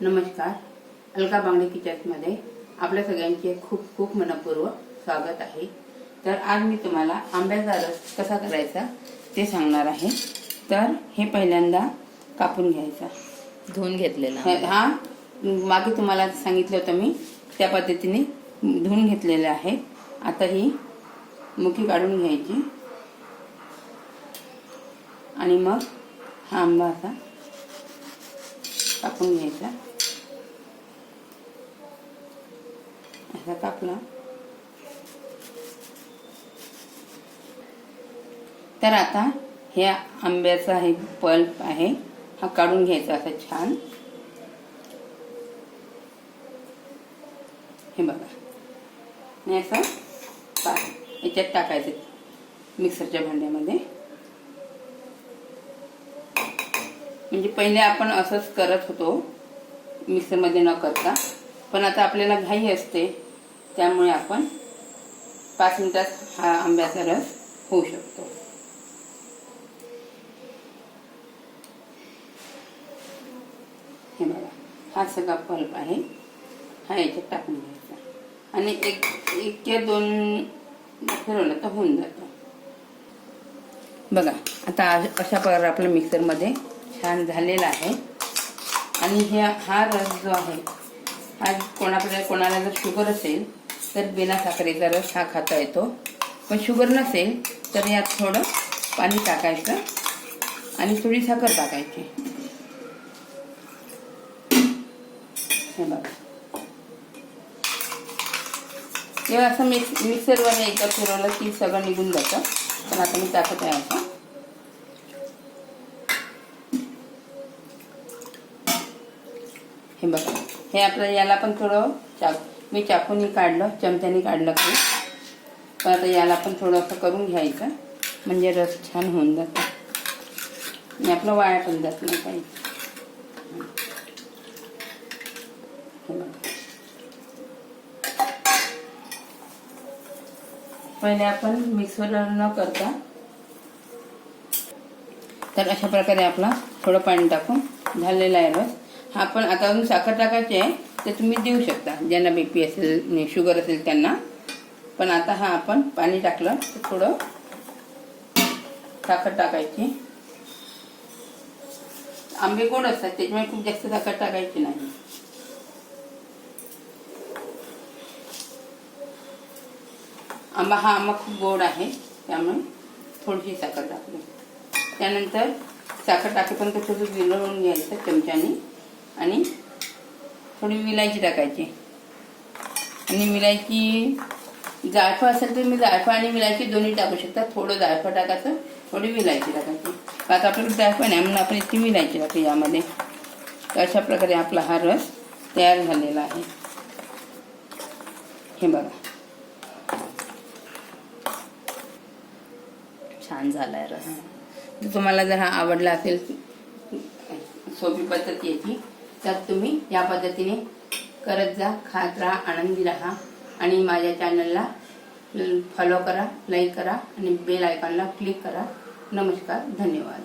नमस्कार. अलका बांगडे किचन्समध्ये आपल्या सगळ्यांचे खूप खूप मनपूर्वक स्वागत आहे. तर आज मी तुम्हाला आंब्याचा रस कसा करायचा ते सांगणार आहे. तर हे पहिल्यांदा कापून घ्यायचा. धुवून घेतलेला. ह- हा? मागे तुम्हाला सांगितलं होतं मी त्या पद्धतीने धुवून घेतलेलं आहे. आता ही मुठी काढून घ्यायची. आणि मग हा आंबा असा कापून घ्यायचा. असा कापला तर आता हे आंब्याचा हे पल्प आहे हा काढून घ्यायचा असा छान. हे बघा. आणि असं? पा याच्यात टाकायचं मिक्सरच्या भांड्यामध्ये. म्हणजे पहिले आपण असंच करत होतो. मिक्सरमध्ये न करता. पण आता आपल्याला घाई असते. त्यामुळे आपण पाच मिनिटात हा आंब्याचा रस होऊ शकतो. हे बघा हा सगळा पल्प आहे. हा याच्यात टाकून घ्यायचा. आणि एक एक किंवा दोन फिरवलं तर होऊन जातं. बघा आता अशा प्रकारे आपलं मिक्सरमध्ये छान झालेला आहे. आणि हे हा रस जो आहे हा कोणाकडे कोणाला जर शुगर असेल तर बिना साखरेचा रस हा खाता येतो. पण शुगर नसेल तर यात थोडं पाणी टाकायचं आणि थोडी साखर टाकायची. तेव्हा असं मिक्स मिक्सरवर एकदा फिरवलं की सगळं निघून जातं. पण आता मी टाकत आहे असं. हे बघा. हे आपलं याला पण थोडं चाक मी चाकूनी काढलं चमच्याने काढलं की पण आता याला पण थोडंसं करून घ्यायचं म्हणजे रस छान होऊन जातो. आणि आपलं वाया पण जात नाही काही. पहिले आपण मिक्सरला न करता तर अशा प्रकारे आपला थोडं पाणी टाकून झालेला आहे रस. हा पण आता अजून साखर टाकायची आहे. ते तुम्ही देऊ शकता. ज्यांना बी पी असेल शुगर असेल त्यांना. पण आता हा आपण पाणी टाकलं तर थोडं साखर टाकायची. आंबे गोड असतात त्याच्यामुळे खूप जास्त साखर टाकायची नाही. आंबा हा आंबा खूप गोड आहे त्यामुळे थोडीशी साखर टाकली. त्यानंतर साखर टाकेपर्यंत थोडं विरळून घ्यायचं चमच्याने. आणि थोडी विलायची टाकायची. आणि विलायची जायफळ असेल तर मी जायफळ आणि विलायची दोन्ही टाकू शकता. थोडं जायफळ टाकायचं थोडी विलायची टाकायची. आता आपल्याला जायफळ नाही म्हणून आपण इथे विलायची टाकू यामध्ये. तर अशा प्रकारे आपला हा रस तयार झालेला आहे. हे बघा. छान झालाय रस. तुम्हाला जर हा आवडला असेल सोपी पद्धत याची. तर तुम्ही या पद्धतीने करत जा खात राहा आनंदी राहा. आणि माझ्या चॅनलला फॉलो करा लाईक करा आणि बेल आयकॉनला क्लिक करा. नमस्कार धन्यवाद.